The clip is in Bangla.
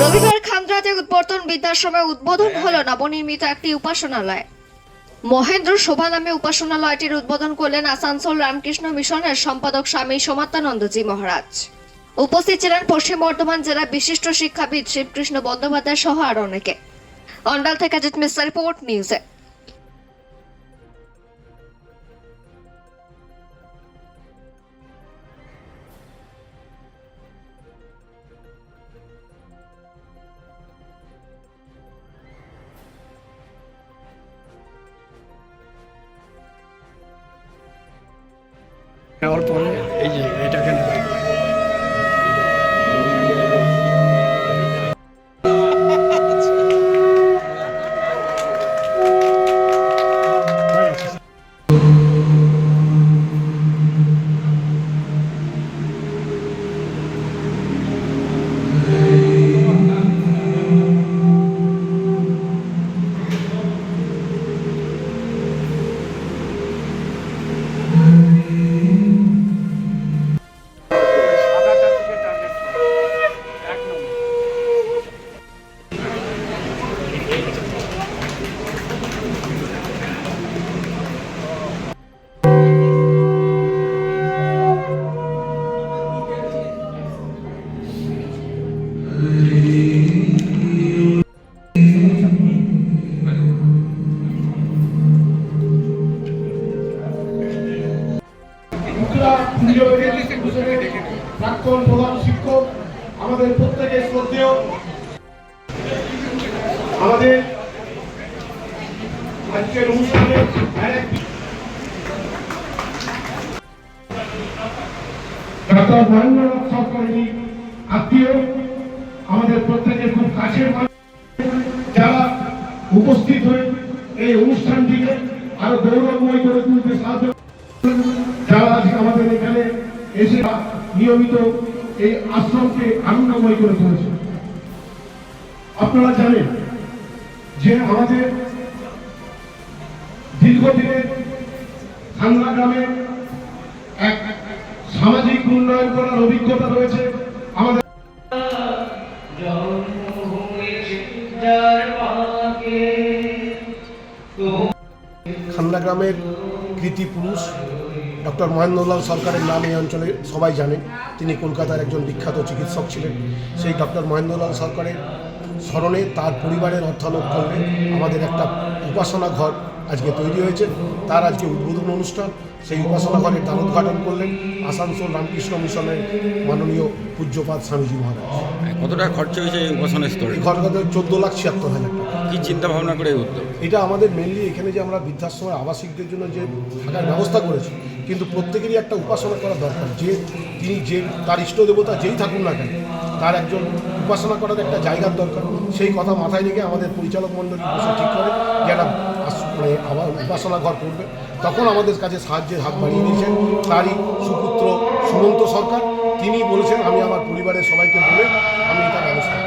রবিবার খান্দ্রাতে উদ্বর্তন সময় উদ্বোধন হলো নবনির্মিত একটি উপাসনালয়। মহেন্দ্র শোভা নামে উপাসনালয়টির উদ্বোধন করলেন আসানসোল রামকৃষ্ণ মিশনের সম্পাদক স্বামী সোমাত্মানন্দজি মহারাজ। উপস্থিত ছিলেন পশ্চিম বর্ধমান জেলার বিশিষ্ট শিক্ষাবিদ শিবকৃষ্ণ বন্দ্যোপাধ্যায় সহ আরও অনেকে। অন্ডাল থেকে জিত মিশ্রা, রিপোর্ট নিউজে। নেওয়ার পরে এই যে এটাকে প্রাক্তন প্রধান শিক্ষক আমাদের প্রত্যেকের আমাদের আজকের অনুষ্ঠানে ডক্টর মহেন্দ্রনাথ সরকারি আত্মীয়, আমাদের প্রত্যেকের খুব কাছের যারা উপস্থিত হয়ে এই অনুষ্ঠানটিকে আরও গৌরবময় করে তুলতে সাহায্য যারা আমাদের এখানে এসে নিয়মিত এই আশ্রমকে আনন্দময় করে তুলেছে আপনারা জানেন যে আমাদের দীর্ঘদিনের খান্না গ্রামে এক সামাজিক উন্নয়ন করার অভিজ্ঞতা রয়েছে। আমাদের খান্না গ্রামের কৃতি পুরুষ ডক্টর মহেন্দ্রলাল সরকারের নাম এই অঞ্চলে সবাই জানে। তিনি কলকাতার একজন বিখ্যাত চিকিৎসক ছিলেন। সেই ডক্টর মহেন্দ্রলাল সরকারের স্মরণে তার পরিবারের অর্থালোক করলে আমাদের একটা উপাসনা ঘর আজকে তৈরি হয়েছে। তার আজকে উদ্বোধন অনুষ্ঠান। সেই উপাসনা ঘরের উদ্ঘাটন করলেন আসানসোল রামকৃষ্ণ মিশনের মাননীয় পূজ্যপাত স্বামীজি মহারাজ। কতটা খরচা হয়েছে এই উপাসনা স্তরে এই ঘরটাতে চোদ্দ লাখ ছিয়াত্তর হাজার টাকা। কি চিন্তা ভাবনা করে এই উদ্যোগ? এটা আমাদের মেনলি এখানে যে আমরা বৃদ্ধাশ্রমের আবাসিকদের জন্য যে থাকার ব্যবস্থা করেছি কিন্তু প্রত্যেকেরই একটা উপাসনা করা দরকার। যে তিনি যে তার ইষ্ট দেবতা যেই থাকুন না কেন তার একজন উপাসনা করার একটা জায়গার দরকার। সেই কথা মাথায় রেখে আমাদের পরিচালক মণ্ডলী বসে ঠিক করে যে একটা মানে আবার উপাসনা ঘর করবে তখন আমাদের কাছে সাহায্যের হাত বাড়িয়ে দিয়েছেন তারই সুপুত্র সুমন্ত সরকার তিনি বলেছেন, আমি আমার পরিবারের সবাইকে বলে আমি এটা ব্যবস্থা।